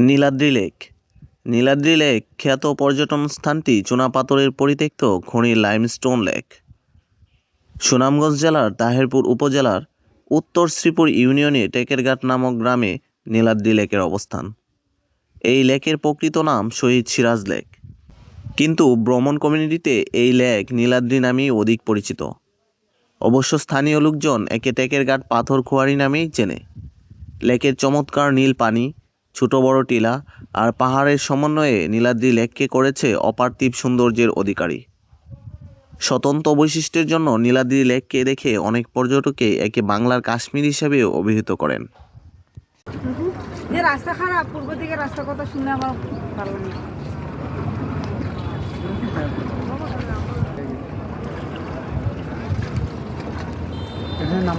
Niladri lake. Niladri lake খ্যাত পর্যটন স্থানটি চুনাপাথরের পরিত্যক্ত খনি লাইমস্টোন লেক। সুনামগঞ্জ জেলার তাহেরপুর উপজেলার উত্তর শ্রীপুর ইউনিয়নে টেকেরঘাট নামক গ্রামে নীলাদ্রি লেকের অবস্থান। এই লেকের প্রকৃত নাম শহীদ সিরাজ লেক। কিন্তু ভ্রমণ কমিউনিটিতে এই লেক নীলাদ্রি নামেই অধিক পরিচিত। অবশ্য স্থানীয় লোকজন একে টেকেরঘাট পাথর খোয়ারি নামেই চেনে। লেকের চমৎকার নীল পানি ছোট বড় টিলা আর পাহাড়ের সমন্বয়ে নীলাদ্রি লেককে করেছে অপার্থিব সৌন্দর্যের অধিকারী। স্বতন্ত্র বৈশিষ্ট্যের জন্য নীলাদ্রি লেককে দেখে অনেক পর্যটকে একে বাংলার কাশ্মীর হিসেবেও অভিহিত করেন। যে রাস্তা খারাপ পূর্ব দিকে রাস্তা কথা শুনে আমার ভালো লাগে। এখানে নাম